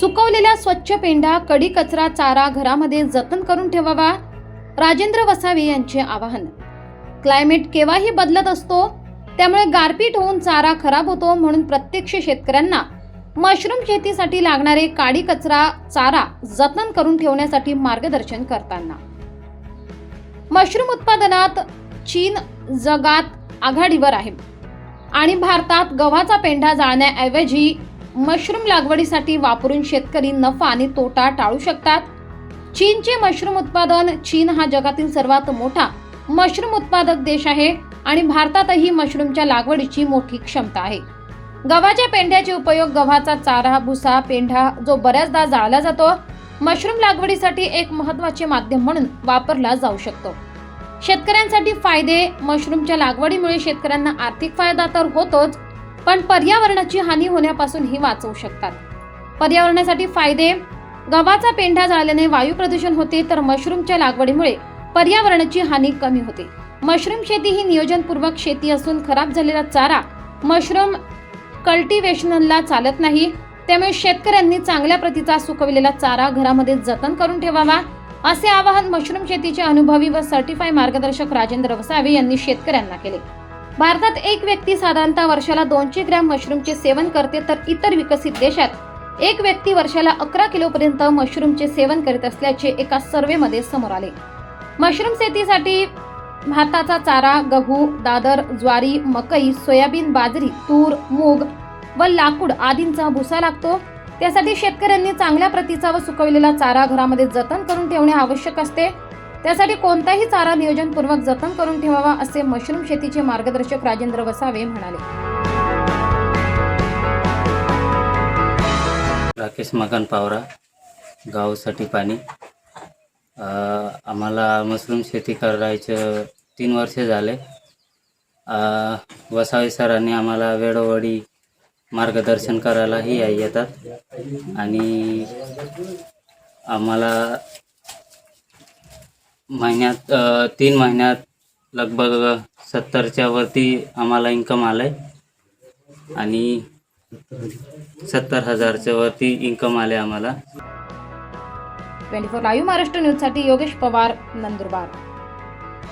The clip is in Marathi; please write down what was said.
सुकवलेल्या स्वच्छ पेंढा कडी कचरा चारा घरामध्ये जतन करून ठेवावा राजेंद्र वसावे यांचे आवाहन. क्लायमेट केव्हाही बदलत असतो त्यामुळे गारपीट होऊन चारा खराब होतो म्हणून प्रत्यक्ष शेतकऱ्यांना मशरूम शेतीसाठी लागणारे काडी कचरा चारा जतन करून ठेवण्यासाठी मार्गदर्शन करताना. मशरूम उत्पादनात चीन जगात आघाडीवर आहे. आणि भारतात गव्हाचा पेंढा जाळण्याऐवजी मशरूम लागवडीसाठी वापरून शेतकरी नफा आणि तोटा टाळू शकतात. चीनचे मशरूम उत्पादन चीन हा जगातील सर्वात मोठा मशरूम उत्पादक देश आहे आणि भारतातही मशरूमच्या लागवडीची मोठी क्षमता आहे. गव्हाच्या पेंढ्याचे उपयोग गव्हाचा चारा भुसा पेंढा जो बऱ्याचदा जाळला जातो मशरूम लागवडीसाठी एक महत्त्वाचे माध्यम म्हणून वापरला जाऊ शकतो. शेतकऱ्यांसाठी फायदे मशरूमच्या लागवडीमुळे शेतकऱ्यांना आर्थिक फायदा तर होतोच पण पर्यावरणाची हानी होण्यापासूनही वाचवू शकतात. पर्यावरणासाठी फायदे गव्हाचा पेंढा जाळल्याने वायू प्रदूषण होते तर मशरूमच्या लागवडीमुळे पर्यावरणाची हानी कमी होते. मशरूम शेती ही नियोजनपूर्वक शेती असून खराब झालेला चारा मशरूम कल्टिवेशनला चालत नाही. त्यामुळे शेतकऱ्यांनी चांगल्या प्रतीचा सुकविलेला चारा घरामध्ये जतन करून ठेवावा असे आवाहन मशरूम शेतीचे अनुभवी व सर्टिफाय मार्गदर्शक राजेंद्र वसावे यांनी शेतकऱ्यांना केले. भारतात एक व्यक्ती साधारणतः वर्षाला दोनशे ग्रॅम मशरूमचे सेवन करते तर इतर विकसित देशात एक व्यक्ती वर्षाला अकरा किलोपर्यंत मशरूमचे सेवन करीत असल्याचे एका सर्व्हेमध्ये समोर आले. मशरूम शेतीसाठी भाताचा चारा गहू दादर ज्वारी मकई सोयाबीन बाजरी तूर मूग व लाकूड आदींचा भुसा लागतो. त्यासाठी शेतकऱ्यांनी चांगल्या प्रतीचा व सुकवलेला चारा घरामध्ये जतन करून ठेवणे आवश्यक असते. त्यासाठी कोणताही चारा नियोजनपूर्वक जतन करून ठेवावा असे मशरूम शेतीचे मार्गदर्शक राजेंद्र वसावे म्हणाले. राकेश मकान पावरा गावसाठी पाणी. आम्हाला मशरूम शेती करायचं तीन वर्षे झाले. वसावे सरांनी आम्हाला वेळोवेळी मार्गदर्शन करायलाही येतात. आणि आम्हाला महिन्यात तीन महिन्यात लगभग सत्तरच्या वरती आम्हाला इन्कम आलं आहे आणि सत्तर हजारच्या वरती इन्कम आले आम्हाला. ट्वेंटी फोर लाईव्ह महाराष्ट्र न्यूजसाठी योगेश पवार नंदुरबार.